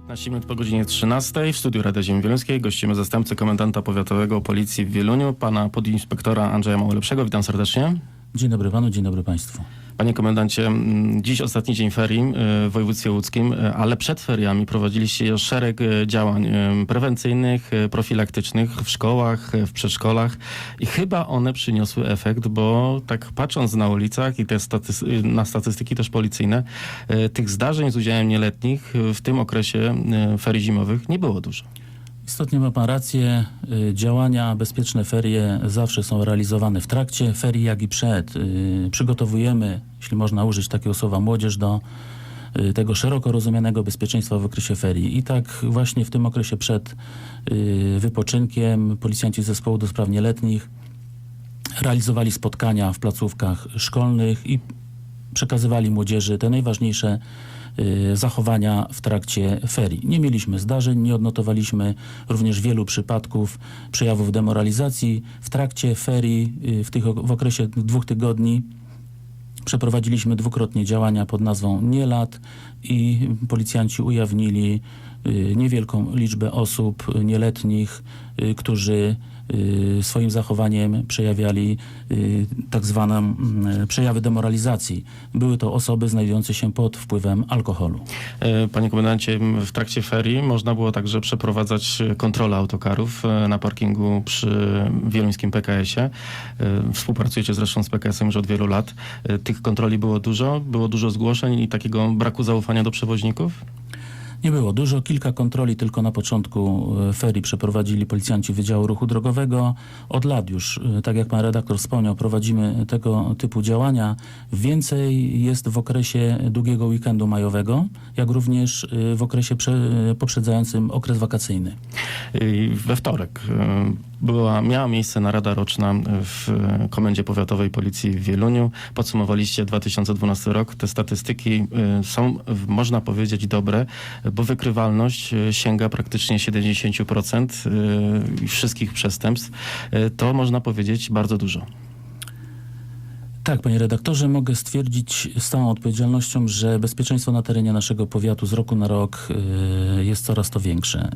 15 minut po godzinie 13 w studiu Rady Ziemi Wieluńskiej gościmy zastępcę komendanta powiatowego policji w Wieluniu, pana podinspektora Andrzeja Małolepszego. Witam serdecznie. Dzień dobry panu, dzień dobry państwu. Panie komendancie, m, dziś ostatni dzień ferii y, w województwie łódzkim, y, ale przed feriami prowadziliście szereg y, działań prewencyjnych, profilaktycznych w szkołach, w przedszkolach i chyba one przyniosły efekt, bo tak patrząc na ulicach i na statystyki też policyjne, tych zdarzeń z udziałem nieletnich w tym okresie ferii zimowych nie było dużo. Istotnie ma pan rację, y, działania bezpieczne ferie zawsze są realizowane w trakcie ferii, jak i przed. Y, Przygotowujemy, jeśli można użyć takiego słowa, młodzież do y, tego szeroko rozumianego bezpieczeństwa w okresie ferii. I tak właśnie w tym okresie przed wypoczynkiem policjanci zespołu do spraw nieletnich realizowali spotkania w placówkach szkolnych i przekazywali młodzieży te najważniejsze zachowania w trakcie ferii. Nie mieliśmy zdarzeń, nie odnotowaliśmy również wielu przypadków przejawów demoralizacji. W trakcie ferii, y, w, tych, w okresie dwóch tygodni, przeprowadziliśmy dwukrotnie działania pod nazwą Nie lat i policjanci ujawnili y, niewielką liczbę osób y, nieletnich, y, którzy y, swoim zachowaniem przejawiali y, tak zwane mm, przejawy demoralizacji. Były to osoby znajdujące się pod wpływem alkoholu. E, Panie komendancie, w trakcie ferii można było także przeprowadzać kontrolę autokarów e, na parkingu przy wieluńskim PKS-ie. E, Współpracujecie zresztą z PKS-em już od wielu lat. Tych kontroli było dużo, było dużo zgłoszeń i takiego braku zaufania do przewoźników? Nie było dużo, kilka kontroli tylko na początku e, ferii przeprowadzili policjanci Wydziału Ruchu Drogowego. Od lat już, e, tak jak pan redaktor wspomniał, prowadzimy tego typu działania. Więcej jest w okresie długiego weekendu majowego, jak również e, w okresie prze, poprzedzającym okres wakacyjny. We wtorek była, miała miejsce narada roczna w Komendzie Powiatowej Policji w Wieluniu. Podsumowaliście 2012 rok. Te statystyki są, można powiedzieć, dobre, bo wykrywalność e, sięga praktycznie 70% e, wszystkich przestępstw. E, To można powiedzieć bardzo dużo. Tak, panie redaktorze, mogę stwierdzić z całą odpowiedzialnością, że bezpieczeństwo na terenie naszego powiatu z roku na rok jest coraz to większe.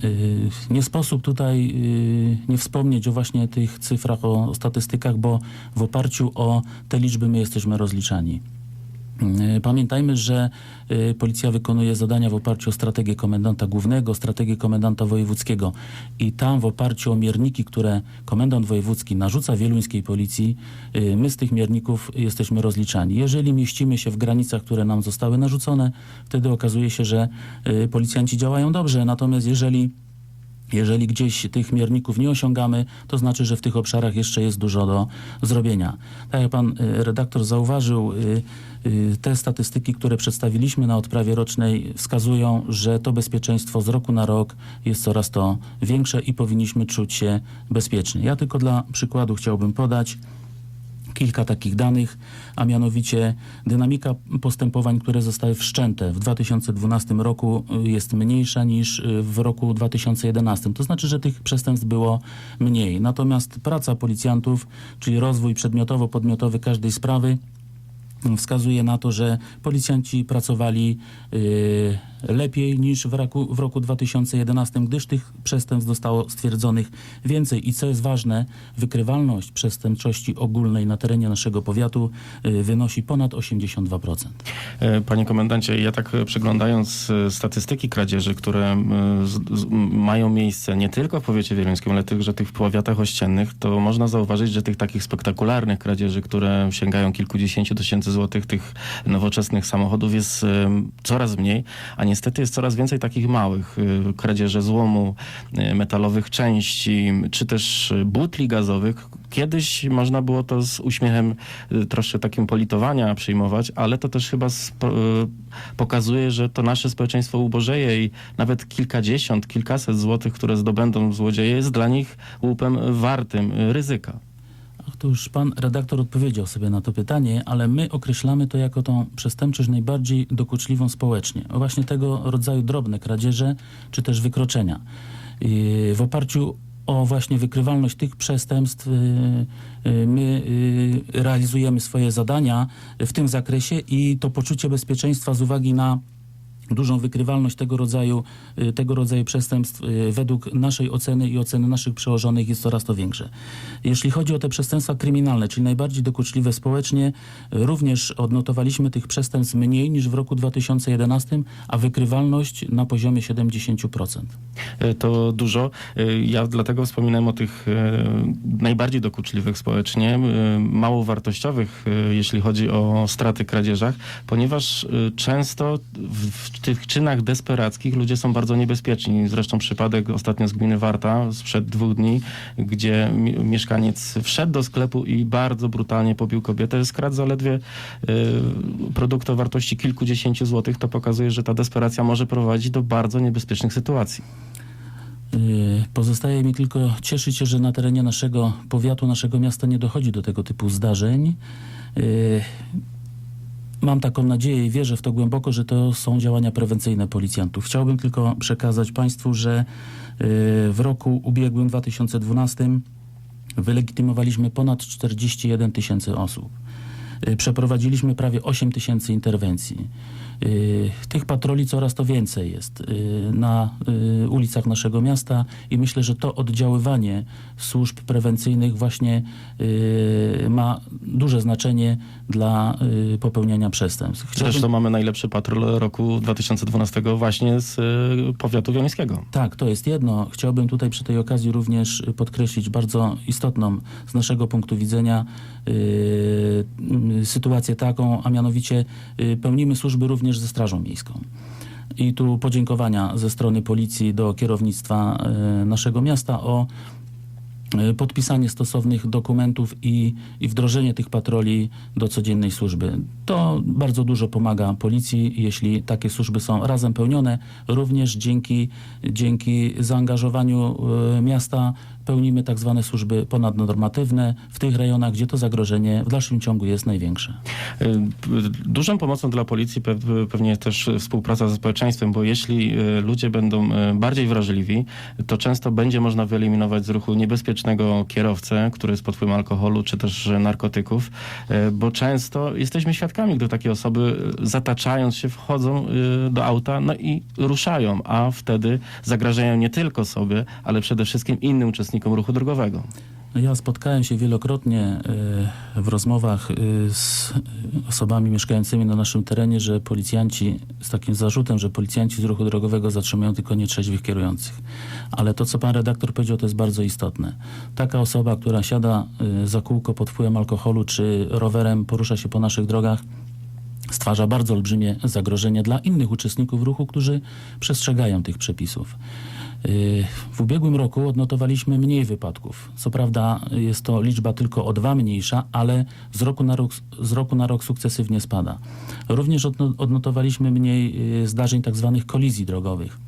Nie sposób tutaj nie wspomnieć o właśnie tych cyfrach, o statystykach, bo w oparciu o te liczby my jesteśmy rozliczani. Y, Pamiętajmy, że y, policja wykonuje zadania w oparciu o strategię komendanta głównego, strategię komendanta wojewódzkiego i tam w oparciu o mierniki, które komendant wojewódzki narzuca wieluńskiej policji, y, my z tych mierników jesteśmy rozliczani. Jeżeli mieścimy się w granicach, które nam zostały narzucone, wtedy okazuje się, że policjanci działają dobrze, natomiast jeżeli jeżeli gdzieś tych mierników nie osiągamy, to znaczy, że w tych obszarach jeszcze jest dużo do zrobienia. Tak jak pan y, redaktor zauważył, y, y, te statystyki, które przedstawiliśmy na odprawie rocznej wskazują, że to bezpieczeństwo z roku na rok jest coraz to większe i powinniśmy czuć się bezpiecznie. Ja tylko dla przykładu chciałbym podać kilka takich danych, a mianowicie dynamika postępowań, które zostały wszczęte w 2012 roku y, jest mniejsza niż y, w roku 2011. To znaczy, że tych przestępstw było mniej. Natomiast praca policjantów, czyli rozwój przedmiotowo-podmiotowy każdej sprawy wskazuje na to, że policjanci pracowali y, lepiej niż w roku, w roku 2011, gdyż tych przestępstw zostało stwierdzonych więcej. I co jest ważne, wykrywalność przestępczości ogólnej na terenie naszego powiatu y, wynosi ponad 82%. E, Panie komendancie, ja tak e, przeglądając e, statystyki kradzieży, które z, z, mają miejsce nie tylko w powiecie wieluńskim, ale także tych w powiatach ościennych, to można zauważyć, że tych takich spektakularnych kradzieży, które sięgają kilkudziesięciu tysięcy złotych, tych nowoczesnych samochodów jest coraz mniej, a niestety jest coraz więcej takich małych e, kradzieży złomu, e, metalowych części, czy też e, butli gazowych. Kiedyś można było to z uśmiechem y, troszkę takim politowania przyjmować, ale to też chyba y, pokazuje, że to nasze społeczeństwo ubożeje i nawet kilkadziesiąt, kilkaset złotych, które zdobędą złodzieje, jest dla nich łupem wartym y, ryzyka. Ach, to już pan redaktor odpowiedział sobie na to pytanie, ale my określamy to jako tą przestępczość najbardziej dokuczliwą społecznie. Właśnie tego rodzaju drobne kradzieże czy też wykroczenia. W oparciu o właśnie wykrywalność tych przestępstw yy, yy, my yy, realizujemy swoje zadania w tym zakresie i to poczucie bezpieczeństwa z uwagi na dużą wykrywalność tego rodzaju, y, tego rodzaju przestępstw y, według naszej oceny i oceny naszych przełożonych jest coraz to większe. Jeśli chodzi o te przestępstwa kryminalne, czyli najbardziej dokuczliwe społecznie, y, również odnotowaliśmy tych przestępstw mniej niż w roku 2011, a wykrywalność na poziomie 70%. E, to dużo. Ja dlatego wspominałem o tych najbardziej dokuczliwych społecznie, mało wartościowych, jeśli chodzi o straty kradzieżach, ponieważ często w tych czynach desperackich ludzie są bardzo niebezpieczni. Zresztą przypadek ostatnio z gminy Warta sprzed dwóch dni, gdzie mi- mieszkaniec wszedł do sklepu i bardzo brutalnie pobił kobietę, skradł zaledwie e, produkt o wartości kilkudziesięciu złotych, to pokazuje, że ta desperacja może prowadzić do bardzo niebezpiecznych sytuacji. Y, Pozostaje mi tylko cieszyć się, że na terenie naszego powiatu, naszego miasta nie dochodzi do tego typu zdarzeń. Mam taką nadzieję i wierzę w to głęboko, że to są działania prewencyjne policjantów. Chciałbym tylko przekazać Państwu, że y, w roku ubiegłym 2012 wylegitymowaliśmy ponad 41 tysięcy osób. Y, Przeprowadziliśmy prawie 8 tysięcy interwencji. Y, Tych patroli coraz to więcej jest y, na y, ulicach naszego miasta i myślę, że to oddziaływanie służb prewencyjnych właśnie ma duże znaczenie dla popełniania przestępstw. Chciałbym- Zresztą mamy najlepszy patrol roku 2012 właśnie z powiatu wioleńskiego. Tak, to jest jedno. Chciałbym tutaj przy tej okazji również podkreślić bardzo istotną z naszego punktu widzenia sytuację taką, a mianowicie pełnimy służby również ze Strażą Miejską. I tu podziękowania ze strony policji do kierownictwa y, naszego miasta o y, podpisanie stosownych dokumentów i, i wdrożenie tych patroli do codziennej służby. To bardzo dużo pomaga policji, jeśli takie służby są razem pełnione. Również dzięki, dzięki zaangażowaniu y, miasta pełnimy tak zwane służby ponadnormatywne w tych rejonach, gdzie to zagrożenie w dalszym ciągu jest największe. Y, Dużą pomocą dla policji pe- pewnie jest też współpraca ze społeczeństwem, bo jeśli y, ludzie będą y, bardziej wrażliwi, to często będzie można wyeliminować z ruchu niebezpiecznego kierowcę, który jest pod wpływem alkoholu czy też narkotyków, bo często jesteśmy świadkami, gdy takie osoby zataczając się wchodzą do auta no i ruszają, a wtedy zagrażają nie tylko sobie, ale przede wszystkim innym uczestnikom ruchu drogowego. No Ja spotkałem się wielokrotnie y, w rozmowach y, z osobami mieszkającymi na naszym terenie, że policjanci, z takim zarzutem, że policjanci z ruchu drogowego zatrzymują tylko nietrzeźwych kierujących. Ale to, co pan redaktor powiedział, to jest bardzo istotne. Taka osoba, która siada y, za kółko pod wpływem alkoholu czy rowerem, porusza się po naszych drogach, stwarza bardzo olbrzymie zagrożenie dla innych uczestników ruchu, którzy przestrzegają tych przepisów. W ubiegłym roku odnotowaliśmy mniej wypadków. Co prawda jest to liczba tylko o dwa mniejsza, ale z roku na rok, z roku na rok sukcesywnie spada. Również odno- odnotowaliśmy mniej yy, zdarzeń tak zwanych kolizji drogowych.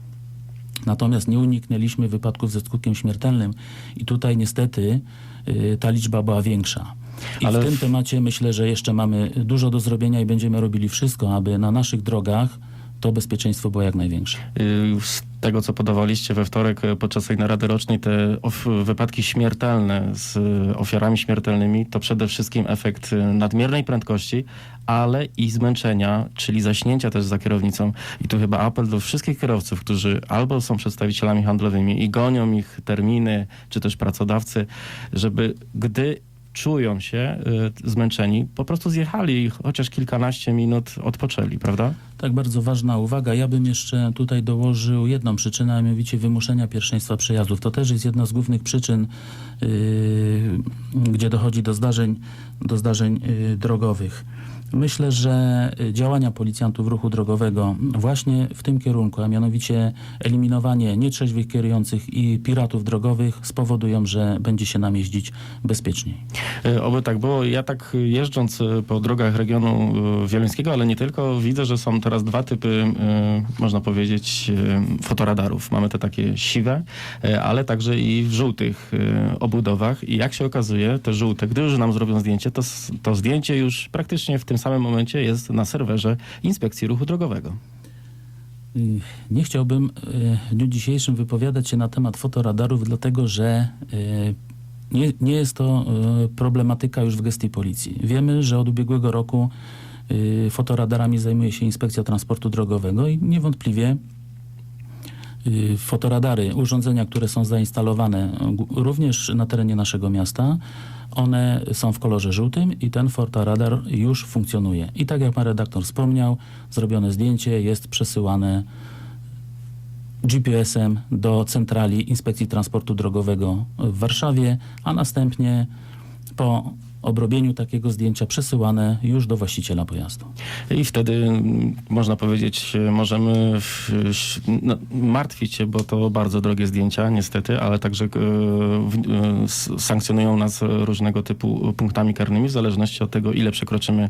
Natomiast nie uniknęliśmy wypadków ze skutkiem śmiertelnym i tutaj niestety y, ta liczba była większa. I Ale w tym temacie myślę, że jeszcze mamy dużo do zrobienia i będziemy robili wszystko, aby na naszych drogach to bezpieczeństwo było jak największe. Y, Z tego, co podawaliście we wtorek y, podczas tej narady rocznej, te wypadki śmiertelne z y, ofiarami śmiertelnymi, to przede wszystkim efekt nadmiernej prędkości, ale i zmęczenia, czyli zaśnięcia też za kierownicą. I tu chyba apel do wszystkich kierowców, którzy albo są przedstawicielami handlowymi i gonią ich terminy, czy też pracodawcy, żeby gdy czują się y, zmęczeni, po prostu zjechali i chociaż kilkanaście minut odpoczęli, prawda? Tak, bardzo ważna uwaga. Ja bym jeszcze tutaj dołożył jedną przyczynę, a mianowicie wymuszenia pierwszeństwa przejazdów. To też jest jedna z głównych przyczyn, yy, gdzie dochodzi do zdarzeń, do zdarzeń yy, drogowych. Myślę, że y, działania policjantów ruchu drogowego właśnie w tym kierunku, a mianowicie eliminowanie nietrzeźwych kierujących i piratów drogowych spowodują, że będzie się nam jeździć bezpieczniej. E, Oby tak było. Ja tak e, jeżdżąc po drogach regionu wioleńskiego, ale nie tylko, widzę, że są teraz dwa typy, można powiedzieć, fotoradarów. Mamy te takie siwe, ale także i w żółtych obudowach. I jak się okazuje, te żółte, gdy już nam zrobią zdjęcie, to, to zdjęcie już praktycznie w tym samym momencie jest na serwerze Inspekcji Ruchu Drogowego. Y, Nie chciałbym y, w dniu dzisiejszym wypowiadać się na temat fotoradarów, dlatego że y, nie, nie jest to problematyka już w gestii policji. Wiemy, że od ubiegłego roku Fotoradarami zajmuje się Inspekcja Transportu Drogowego i niewątpliwie fotoradary, urządzenia, które są zainstalowane również na terenie naszego miasta, one są w kolorze żółtym i ten fotoradar już funkcjonuje. I tak jak pan redaktor wspomniał, zrobione zdjęcie jest przesyłane GPS-em do centrali Inspekcji Transportu Drogowego w Warszawie, a następnie po obrobieniu takiego zdjęcia przesyłane już do właściciela pojazdu. I wtedy mm, można powiedzieć, e, możemy w, no, martwić się, bo to bardzo drogie zdjęcia, niestety, ale także e, e, sankcjonują nas różnego typu punktami karnymi, w zależności od tego, ile przekroczymy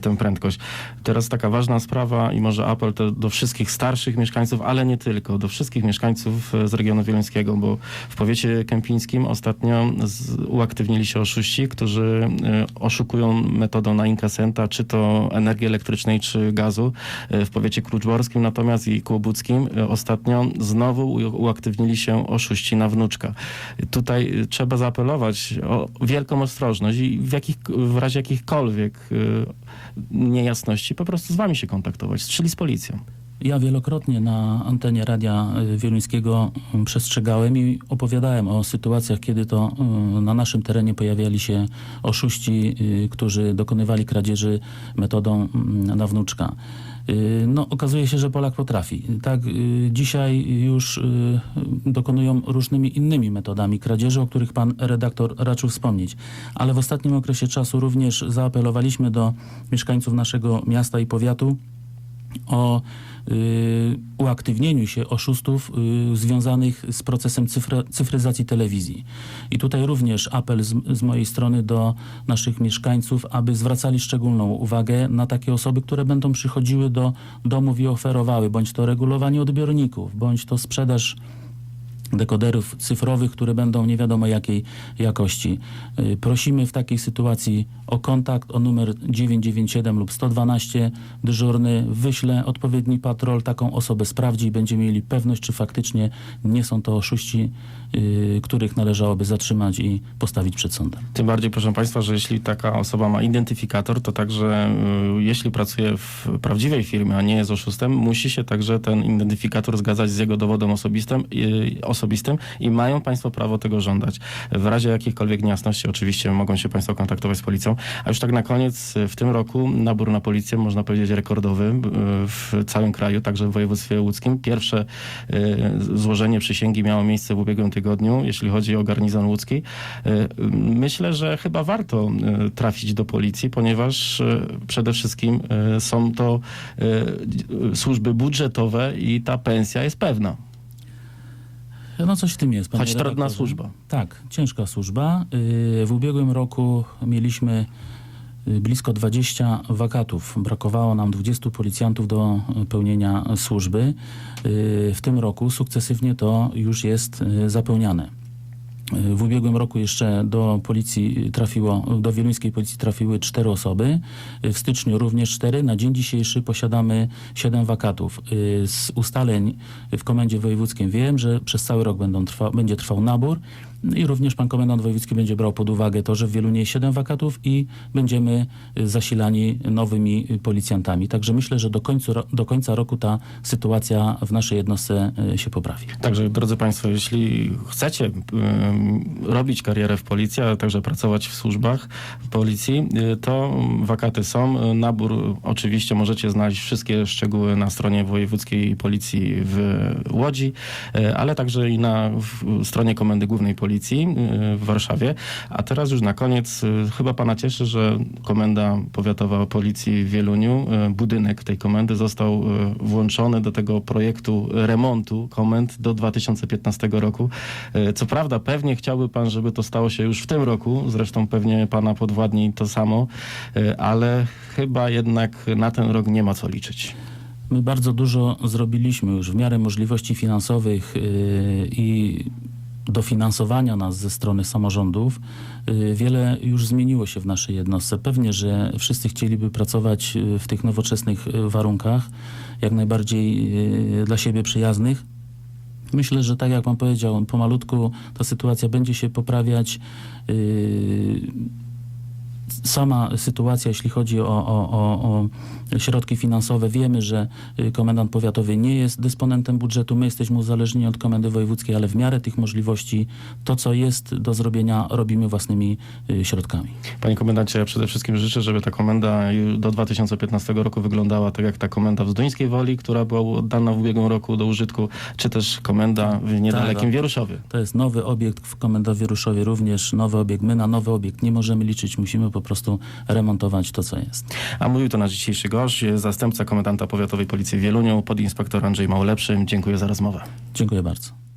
tę prędkość. Teraz taka ważna sprawa i może apel to do wszystkich starszych mieszkańców, ale nie tylko, do wszystkich mieszkańców z regionu wieluńskiego, bo w powiecie kępińskim ostatnio z, uaktywnili się oszuści, którzy oszukują metodą na inkasenta, czy to energii elektrycznej, czy gazu e, w powiecie kluczborskim, natomiast i kłobuckim e, ostatnio znowu uaktywnili się oszuści na wnuczka. Tutaj e, trzeba zaapelować o wielką ostrożność i w, jakich, w razie jakichkolwiek e, niejasności po prostu z wami się kontaktować, czyli z policją. Ja wielokrotnie na antenie Radia y, Wieluńskiego y, przestrzegałem i opowiadałem o sytuacjach, kiedy to y, na naszym terenie pojawiali się oszuści, y, którzy dokonywali kradzieży metodą mm, na wnuczka. No, okazuje się, że Polak potrafi. Tak, dzisiaj już dokonują różnymi innymi metodami kradzieży, o których pan redaktor raczył wspomnieć. Ale w ostatnim okresie czasu również zaapelowaliśmy do mieszkańców naszego miasta i powiatu, o y, uaktywnieniu się oszustów y, związanych z procesem cyfra, cyfryzacji telewizji. I tutaj również apel z, z mojej strony do naszych mieszkańców, aby zwracali szczególną uwagę na takie osoby, które będą przychodziły do domów i oferowały bądź to regulowanie odbiorników, bądź to sprzedaż dekoderów cyfrowych, które będą nie wiadomo jakiej jakości. Y, Prosimy w takiej sytuacji o kontakt, o numer 997 lub 112. Dyżurny wyśle odpowiedni patrol, taką osobę sprawdzi i będziemy mieli pewność, czy faktycznie nie są to oszuści, y, których należałoby zatrzymać i postawić przed sądem. Tym bardziej, proszę Państwa, że jeśli taka osoba ma identyfikator, to także y, jeśli pracuje w prawdziwej firmie, a nie jest oszustem, musi się także ten identyfikator zgadzać z jego dowodem osobistym, y, osobistym i mają Państwo prawo tego żądać. W razie jakichkolwiek niejasności oczywiście mogą się Państwo kontaktować z policją. A już tak na koniec, w tym roku nabór na policję, można powiedzieć, rekordowy y, w całym kraju, także w województwie łódzkim. Pierwsze y, złożenie przysięgi miało miejsce w ubiegłym tygodniu, jeśli chodzi o garnizon łódzki. Y, Myślę, że chyba warto trafić do policji, ponieważ przede wszystkim są to służby budżetowe i ta pensja jest pewna. No coś w tym jest. Choć trudna redaktorze. służba. Tak, ciężka służba. Yy, W ubiegłym roku mieliśmy yy, blisko 20 wakatów. Brakowało nam 20 policjantów do pełnienia służby. Yy, W tym roku sukcesywnie to już jest zapełniane. W ubiegłym roku jeszcze do policji trafiło, do wieluńskiej policji trafiły cztery osoby. W styczniu również cztery. Na dzień dzisiejszy posiadamy siedem wakatów. Yy, Z ustaleń w Komendzie Wojewódzkiej wiem, że przez cały rok będą trwa, będzie trwał nabór i również pan komendant wojewódzki będzie brał pod uwagę to, że w Wielunie jest siedem wakatów i będziemy y, zasilani nowymi y, policjantami. Także myślę, że do, końcu, do końca roku ta sytuacja w naszej jednostce y, się poprawi. Także, drodzy Państwo, jeśli chcecie ym, robić karierę w policji, ale także pracować w służbach policji, y, to wakaty są. Y, Nabór y, oczywiście możecie znaleźć wszystkie szczegóły na stronie Wojewódzkiej Policji w Łodzi, y, ale także i na stronie Komendy Głównej Policji y, w Warszawie. A teraz już na koniec y, chyba Pana cieszy, że Komenda Powiatowa Policji w Wieluniu, y, budynek tej komendy został włączony do tego projektu remontu komend do 2015 roku. Co prawda pewnie chciałby Pan, żeby to stało się już w tym roku, zresztą pewnie Pana podwładni to samo, ale chyba jednak na ten rok nie ma co liczyć. My bardzo dużo zrobiliśmy już w miarę możliwości finansowych i dofinansowania nas ze strony samorządów. Yy, Wiele już zmieniło się w naszej jednostce. Pewnie, że wszyscy chcieliby pracować yy, w tych nowoczesnych yy, warunkach, jak najbardziej dla siebie przyjaznych. Myślę, że tak jak pan powiedział, pomalutku ta sytuacja będzie się poprawiać. Sama sytuacja, jeśli chodzi o, o, o, o środki finansowe, wiemy, że y, komendant powiatowy nie jest dysponentem budżetu. My jesteśmy uzależnieni od komendy wojewódzkiej, ale w miarę tych możliwości to, co jest do zrobienia, robimy własnymi y, środkami. Panie komendancie, ja przede wszystkim życzę, żeby ta komenda do 2015 roku wyglądała tak jak ta komenda w Zduńskiej Woli, która była oddana w ubiegłym roku do użytku, czy też komenda w niedalekim Tak. Wieruszowie. To jest nowy obiekt w Komendowie Ruszowie również, nowy obiekt. My na nowy obiekt nie możemy liczyć, musimy po prostu remontować to, co jest. A mówił to nasz dzisiejszy gość, zastępca komendanta powiatowej policji w Wieluniu, podinspektor Andrzej Małolepszy. Dziękuję za rozmowę. Dziękuję bardzo.